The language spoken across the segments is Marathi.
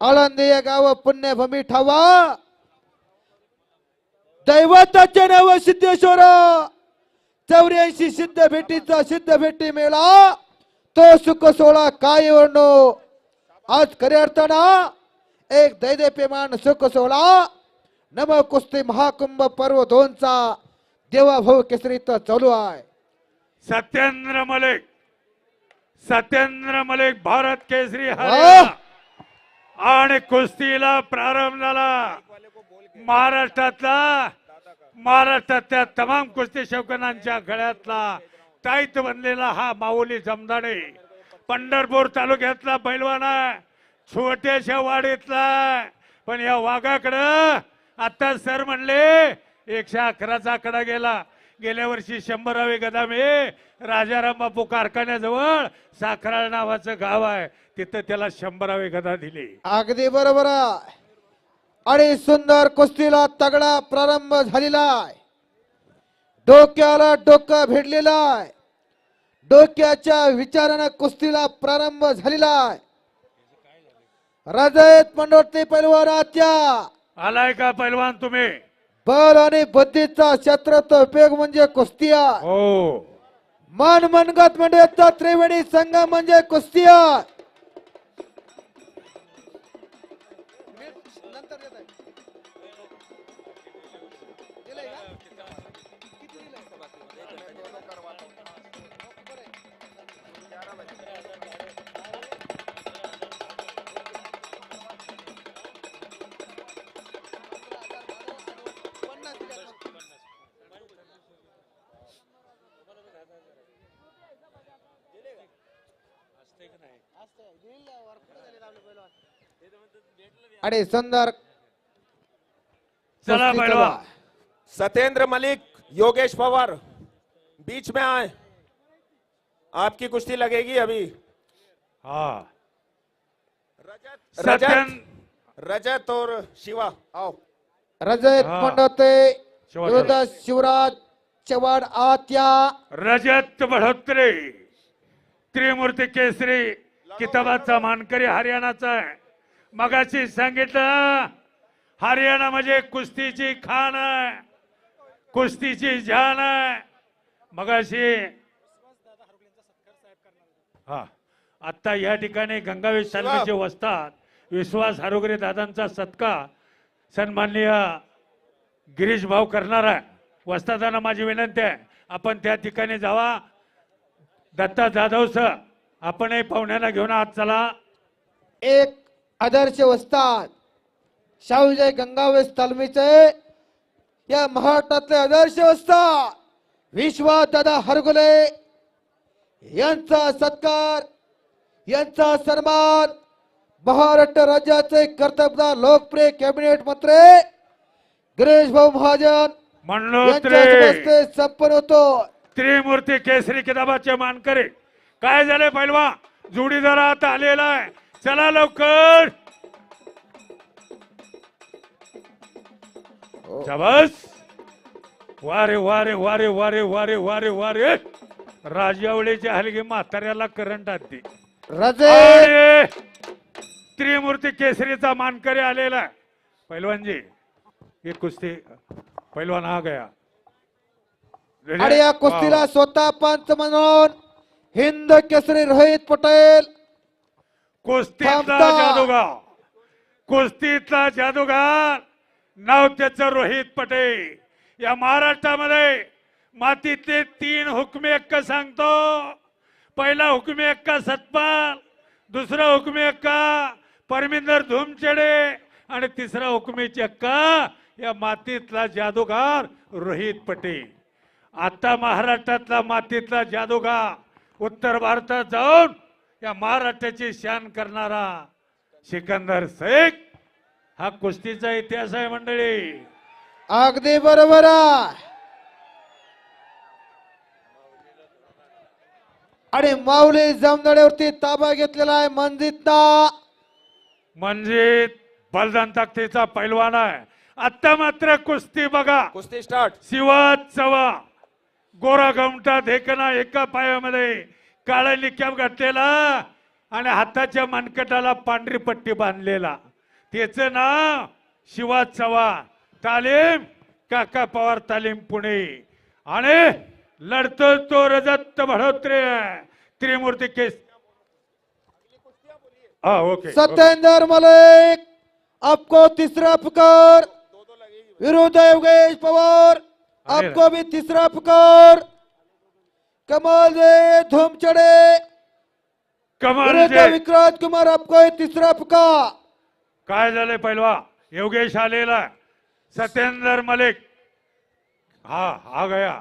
आळंदी या गाव पुण्यभूमी ठावा. दैवताचे नाव सिद्धेश्वर. चौऱ्याऐंशी सिद्ध भेटीचा सिद्ध भेटी मेळा. तो सुख सोहळा काय वर्णो? आज खऱ्या अर्थानं एक दैदेप्यमान सुख सोहळा. नम कुस्ती महाकुंभ पर्व दोनचा देवाभाऊ केसरीत चालू आहे. सत्येंद्र मलिक सत्येंद्र मलिक भारत केसरी! हरियाणा. आणि कुस्तीला प्रारंभ झाला. महाराष्ट्रातला महाराष्ट्रातल्या तमाम कुस्ती शौकनांच्या गळ्यातला ताईत बनलेला हा माऊली जमदाडे. पंढरपूर तालुक्यातला पैलवान आहे. छोट्याशा वाडीतला पण या वाघाकडं आता सर म्हणले एकशे अकराचा आकडा गेला. गेल्या वर्षी शंभरावे गदामे राजाराम बापू कारखान्याजवळ साखराळ नावाचं गाव आहे. तिथं त्याला शंभरावे गदा दिली. अगदी बरोबर आहे. आणि सुंदर कुस्तीला तगडा प्रारंभ झालेला आहे. डोक्याला डोकं भिडलेला आहे. डोक्याच्या विचारानं कुस्तीला प्रारंभ झालेला आहे. रजत मंडोती पैलवान आत्या. आलाय का पैलवान तुम्ही? बल आणि बुद्धीचा शस्त्राचा उपयोग म्हणजे कुस्ती आहे हो. मन मनगत म्हणजे त्रिवेणी संगम म्हणजे आणि सुंदर. चला. सत्येंद्र मलिक योगेश पवार बीच में आए। आपकी कुश्ती लगेगी अभी। हा। रजत रजत रजत और शिवा आओ। रजत. विरुद्ध शिवराज चव्हाण आत्या। रजत बढोत्रे त्रिमूर्ती केसरी किताबाचा मानकरी हरियाणाचा आहे. मगाशी सांगितलं हरियाणा म्हणजे कुस्तीची खान आहे. कुस्तीची जान आहे. मगाशी हा आता या ठिकाणी गंगावेश तालमीचे वस्तात विश्वास हरोगरे दादांचा सत्कार सन्माननीय गिरीश भाऊ करणार आहे. वस्तादांना माझी विनंती आहे आपण त्या ठिकाणी जावा. दत्ता जाधव सर आपणही पाहुण्यांना घेऊन आत चला. एक आदर्श वस्ताद शाहूजय गंगावेस तालमीचे या महाराष्ट्रातले आदर्श वस्ताद विश्वास दादा हरगुले यांचा सत्कार यांचा सन्मान महाराष्ट्र राज्याचे कर्तव्यदार लोकप्रिय कॅबिनेट मंत्री गिरीश भाऊ महाजन यांच्या म्हणलोत्रे हस्ते संपन्न होतो. त्रिमूर्ती केसरी किताबाचे मानकरी. काय झाले पैलवा? जोडीदार आता आलेला आहे. चला लवकर. शाबास. वारे वारे वारे वारे वारे वारे वारे. राजावळीच्या हलगी म्हाताऱ्याला करंट आधी रजे! त्रिमूर्ती केसरीचा मानकरी आलेला आहे. पैलवानजी ये कुस्ती. पैलवान आ गया? आणि या कुस्तीला. स्वतः पंच म्हणून हिंद केसरी रोहित पटेल. कुस्तीतला थांबता. जादूगार. कुस्तीतला जादूगार नाव त्याचं रोहित पटेल. या महाराष्ट्रामध्ये मातीतले तीन हुकमे एक्का सांगतो. पहिला हुकमे एक्का सतपाल दुसरा हुकमे एक्का परमिंदर धुमचेडे आणि तिसरा हुकमे चक्का या मातीतला जादूगार रोहित पटेल. आता महाराष्ट्रातला मातीतला जादूगार उत्तर भारतात जाऊन या महाराष्ट्राची शान करणारा सिकंदर शेख हा कुस्तीचा इतिहास आहे मंडळी. अगदी बरोबर आहे. आणि माऊली जमदड्यावरती ताबा घेतलेला आहे मंजितना म्हणजे बलदान ताकदीचा पैलवान आहे. आता मात्र कुस्ती बघा. कुश्ती स्टार्ट शिवा चवा गोरा गमटा देखना एका पायामध्ये काळा निक्याप घातलेला आणि हाताच्या मनकटाला पांढरी पट्टी बांधलेला. त्याचं नाव शिवा चव्हाण. तालीम काका पवार तालीम पुणे. आणि लढतो तो रजत भडोत्रे त्रिमूर्ती केस हा ओके सत्येंद्र मलिक आपको तिसरा पुकार विरुद्ध योगेश पवार। आपको भी तीसरा पुकार। कमल जे धूम चढ़े। कमाल विक्रांत कुमार आपको तीसरा पुकार। काय झालंय पहिलवा योगेश आलेला सत्येंद्र मलिक। हा आ गया।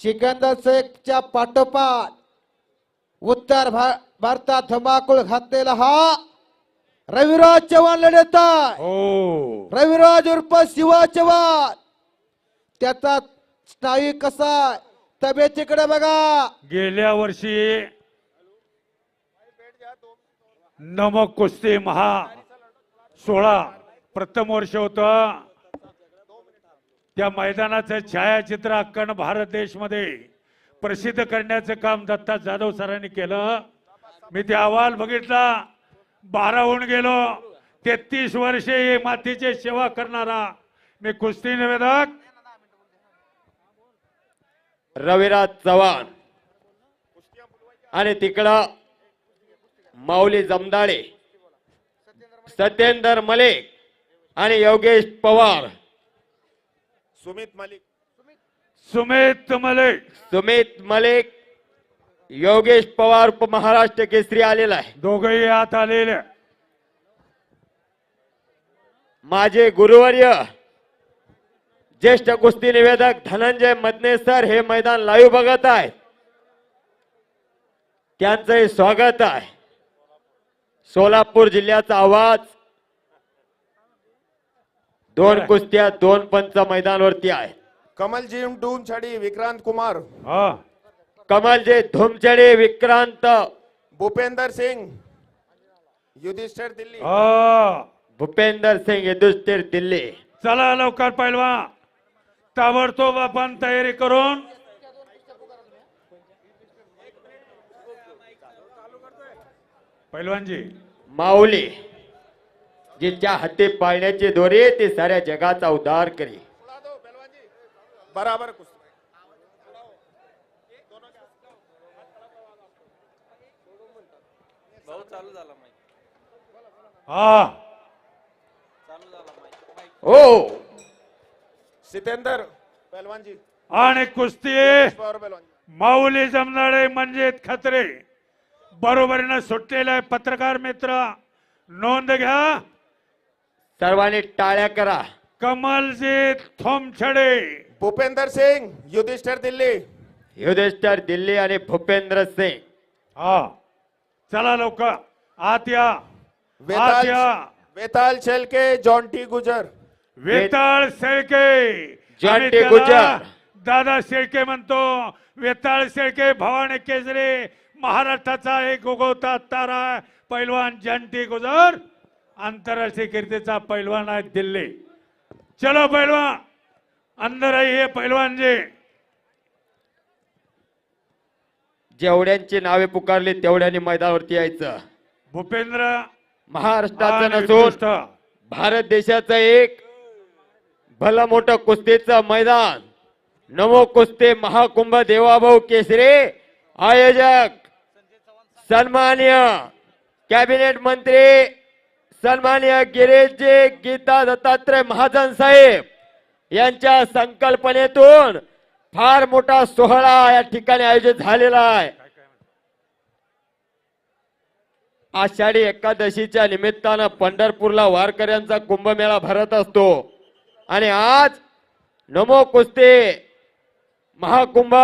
सिकंदर शेखच्या पाठोपाठ उत्तर भारतात धमाकूळ घातलेला हा रविराज चव्हाण लढत हो. रविराज उर्फ शिवा चव्हाण. त्याचा स्नायू कसा तब्येतीकडे बघा. गेल्या वर्षी नमक कुस्ती महा सोळा प्रथम वर्ष होत. त्या मैदानाचं छायाचित्र अक्कन भारत देशमध्ये प्रसिद्ध करण्याचं काम दत्ता जाधव सरांनी केलं. मी ते अहवाल बघितला बाराहून गेलो. तेहतीस वर्षे हे मातीची सेवा करणारा मी कुस्ती निवेदक रविराज चव्हाण. आणि तिकडं माऊली जमदाडे सत्येंद्र मलिक आणि योगेश पवार. सुमित मलिक. सुमित मलिक. सुमित मलिक योगेश पवार महाराष्ट्र केसरी आलेला आहे. दोघही आत आलेले. माझे गुरुवर्य ज्येष्ठ कुस्ती निवेदक धनंजय मदने सर हे मैदान लाईव्ह बघत आहेत. त्यांचंही स्वागत आहे. सोलापूर जिल्ह्याचा आवाज. दोन. कुस्त्या दोन पंच मैदानवरती आहे कमल जी डून छड़ी विक्रांत कुमार. हा. कमलजे धुमचडे विक्रांत. भूपेंद्र सिंह युधिष्ठिर दिल्ली. हा. भूपेंदर सिंग यदुष्टीर दिल्ली. चला लवकर पहिलवा ताबडतोब आपण तयारी करून पहिलवानजी माऊली जिच्या हाती पाळण्याची दोरी ती साऱ्या जगाचा उद्धार करी. बराबर कुस्ती. हा. हो. सितेंद्र. पहलवान जी आणि कुस्ती माऊली जमनाळे म्हणजे खत्रे. बरोबरीनं सुटलेले पत्रकार मित्र नोंद घ्या. सर्वांनी टाळ्या करा. कमलजीत थोमछडे. भूपेंद्र सिंह युधिष्ठिर दिल्ली. युधिष्ठर दिल्ली आणि भूपेंद्र सिंग. हा. चला लवकर. आत या. आत वेताल या. वेताल शेलके जॉन्टी गुजर. वेताळ शेळके त्याला गुजर. दादा शेळके म्हणतो वेताळ शेळके भवानी केसरी महाराष्ट्राचा एक उगवता तारा पैलवान जंटी गुजर आंतरराष्ट्रीय कीर्तीचा पैलवान आहे दिल्ली चलो पैलवान अंदर आहे पैलवान जी जेवढ्यांची नावे पुकारली तेवढ्यांनी मैदानावरती यायचं भूपेंद्र महाराष्ट्राचं आणि नसून. भारत देशाचं एक भलं मोठं कुस्तीचं मैदान. नमो कुस्ती महाकुंभ देवाभाऊ केसरे आयोजक सन्मान्य कॅबिनेट मंत्री सन्मान्य गिरीशजी गीता दत्तात्रय महाजन साहेब यांच्या संकल्पनेतून फार मोठा सोहळा या ठिकाणी आयोजित झालेला आहे. आषाढी एकादशीच्या निमित्तानं पंढरपूरला वारकऱ्यांचा कुंभमेळा भरत असतो. आणि आज नमो कुस्ती महाकुंभ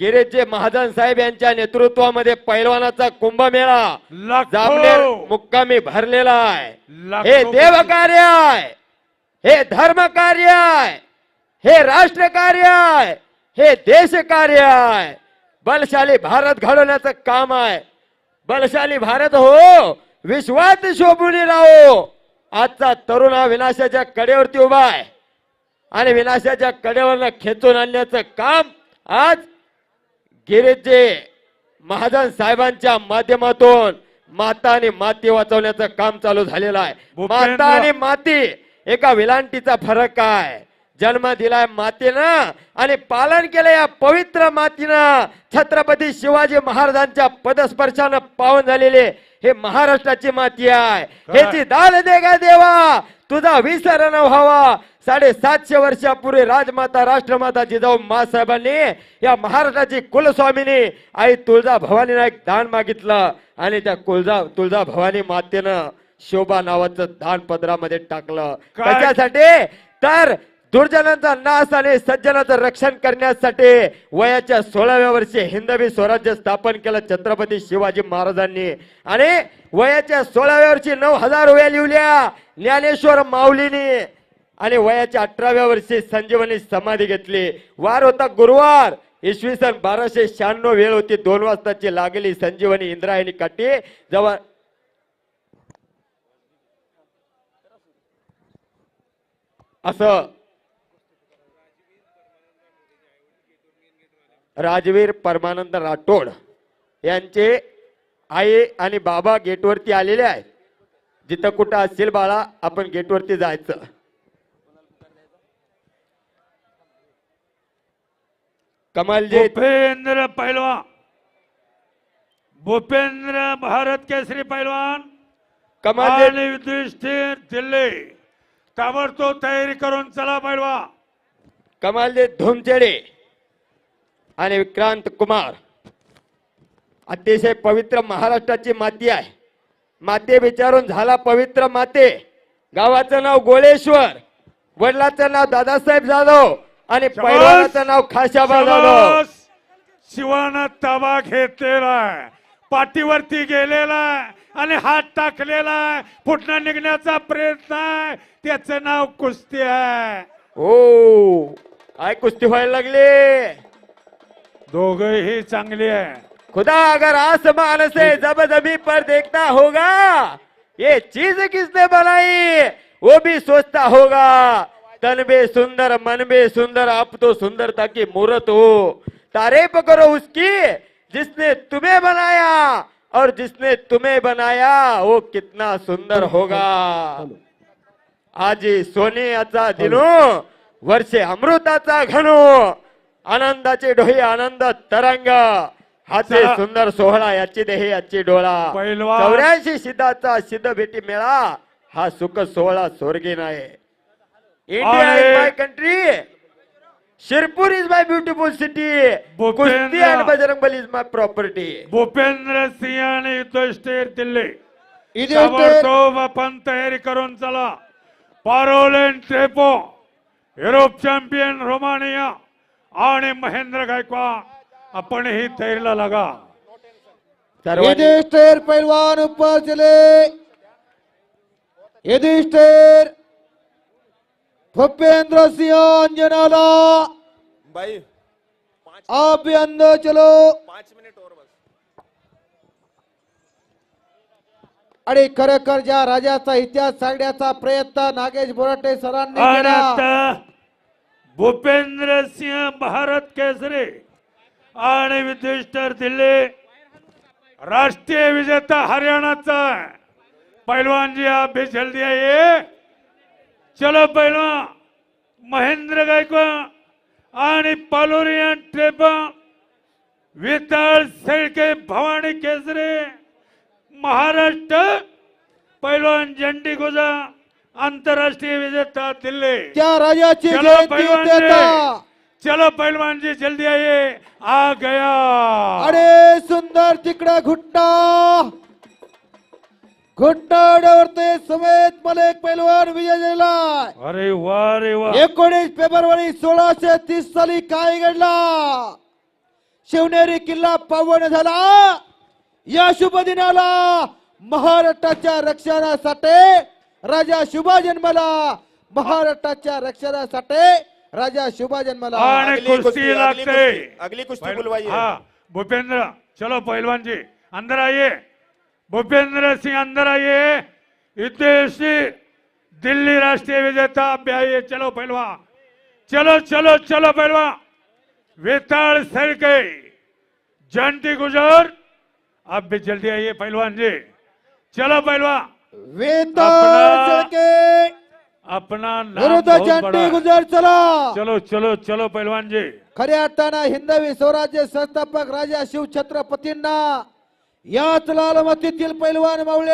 गिरीशजी महाजन साहेब यांच्या नेतृत्वामध्ये पैलवानाचा कुंभमेळा जामनेर मुक्कामी भरलेला आहे. हे देव कार्य आहे. हे धर्म कार्य आहे. हे राष्ट्र कार्य आहे. हे देश कार्य आहे. बलशाली भारत घडवण्याचं काम आहे. बलशाली भारत हो. विश्वात शोभून राहो. आजचा तरुण हा विनाशाच्या कडेवरती उभा आहे. आणि विनाशाच्या कडेवरनं खेचून आणण्याचं काम आज गिरीशजी महाजन साहेबांच्या माध्यमातून माता आणि माती वाचवण्याचं काम चालू झालेलं आहे. माता आणि माती एका विलांटीचा फरक काय जन्म दिलाय मातीनं आणि पालन केलं या पवित्र मातीनं. छत्रपती शिवाजी महाराजांच्या पदस्पर्शानं पावन झालेले हे महाराष्ट्राची माती आहे. ह्याची दान दे का देवा. तुझा विसर न व्हावा. साडेसातशे वर्षापूर्वी राजमाता राष्ट्रमाता जिजाऊ मासाहेबांनी या महाराष्ट्राची कुलस्वामिनी आई तुळजा भवानीनं एक दान मागितलं आणि त्या कुलजा तुळजा भवानी मातेनं शोभा नावाचं दान पदरामध्ये टाकलं. काय? कशासाठी तर दुर्जनांचा नाश आणि सज्जनाचं रक्षण करण्यासाठी वयाच्या सोळाव्या वर्षी हिंदवी स्वराज्य स्थापन केलं छत्रपती शिवाजी महाराजांनी. आणि वयाच्या सोळाव्या वर्षी नऊ हजार वेळ लिवल्या ज्ञानेश्वर माऊलीनी. आणि वयाच्या अठराव्या वर्षी संजीवनी समाधी घेतली. वार होता गुरुवार. इसवी सन बाराशे शहाण्णव वेळ होती. दोन वाजताची लागली. संजीवनी इंद्रायणी काठी जवळ असं राजवीर परमानंद राठोड यांचे आई आणि बाबा गेटवरती आलेले आहेत. जिथं कुठं असतील बाळा आपण गेटवरती जायचं. कमलजी भूपेंद्र पहलवान। भूपेंद्र भारत केसरी पहलवान। कमलजी आणि युधिष्ठिर दिल्ली। ताबडतोब तयारी करून चला पहलवान। कमालजी धुमचेडे आणि विक्रांत कुमार। अतिशय पवित्र महाराष्ट्राची माती आहे. माते विचारून झाला पवित्र माते. गावाचं नाव गोळेश्वर. वडिलाचं नाव दादासाहेब जाधव. आणि पैलवानाचं नाव खाशाबा शाबास. शिवानं ताबा घेतलेला आहे. पाठीवरती गेलेला आहे आणि हात टाकलेला आहे. फुटणं निघण्याचा प्रयत्न आहे. त्याचं नाव कुस्ती आहे. ओ काय कुस्ती व्हायला लागले? दोघही चांगली आहे. खुदा अगर आसमान से जब जमी पर देखता होगा ये चीज किसने बनाई वो भी सोचता होगा। तन बे सुंदर मन बे सुंदर आप तो सुंदरता की मूर्त हो। तारीफ करो उसकी जिसने तुम्हें बनाया और जिसने तुम्हें बनाया वो कितना सुंदर होगा। आजी सोनियाचा दिनो वर्षे अमृताचा घनो आनंदाचे डोही आनंद तरंग हाचे. सुंदर सोहळा याची देही याची डोळा. चौऱ्याऐंशी सिद्धाचा सिद्ध भेटी मेळा हा सुख सोहळा स्वर्गीन आहे इंडिया आणि- is my country Shirpur is my beautiful city. Kushti and Bajrang Bali is my property Bhupendra Singh आणि युधिष्ठिर दिल्ली ताबडतोब आपण तयारी करून चला पारोलेन ट्रेपो युरोप चॅम्पियन रोमानिया आणि महेंद्र गायकवाड आपण ही तयारीला लागा युधिष्ठिर पैलवान ऊपर चले युधिष्ठिर भूपेंद्र सिंह अंजनाला. भाई आप भी अंदर चलो. पांच मिनिट और बस. आणि खरोखर ज्या राजाचा इतिहास सांगण्याचा प्रयत्न नागेश बोराटे सरांनी आणि केला. आता भूपेंद्र सिंह भारत केसरी आणि युधिष्ठिर दिल्ली. राष्ट्रीय विजेता हरियाणाचा. आहे. पहलवान जी आप भी जल्दी आइए. चलो पहलवान महेंद्र गायकवाड आणि पालोरियन ट्रेपा विताळ शेळके भवानी केसरी महाराष्ट्र पहलवान जंडी गुजा आंतरराष्ट्रीय विजेता दिल्ली. त्या राजाची चलो देता जी चलो पहलवान जी जल्दी आइए आ गया। अरे सुंदर तिकडे घुट्टा। घुट्टावरते समेत मलेक पैलवान विजय झाला अरे वा रे वा. एकोणीस फेब्रुवारी सोळाशे तीस साली काय घडला? शिवनेरी किल्ला पावन झाला. या शुभ दिनाला महाराष्ट्राच्या रक्षणासाठी राजा शुभा जन्मला महाराष्ट्राच्या रक्षणासाठी राजा शुभा जन्मला आणि अगली कुस्ती अगली लागते. अगली कुस्ती बुलवाइए। हाँ भूपेंद्र चलो पहलवान जी अंदर आइए. भूपेंद्र सिंह अंदर आइए इतने दिल्ली राष्ट्रीय विजेता आप भी आइए चलो पहलवान चलो चलो चलो पहलवान वेताल सड़के जानती गुजर। आप भी जल्दी आइए पहलवान जी। चलो आपला- शेळके अपना है. गुजर चला। चलो चलो चलो पहलवान जी। खऱ्या अर्थानं हिंदवी स्वराज्य संस्थापक राजा शिव छत्रपतींना याच लालमतीतील पैलवान मावळे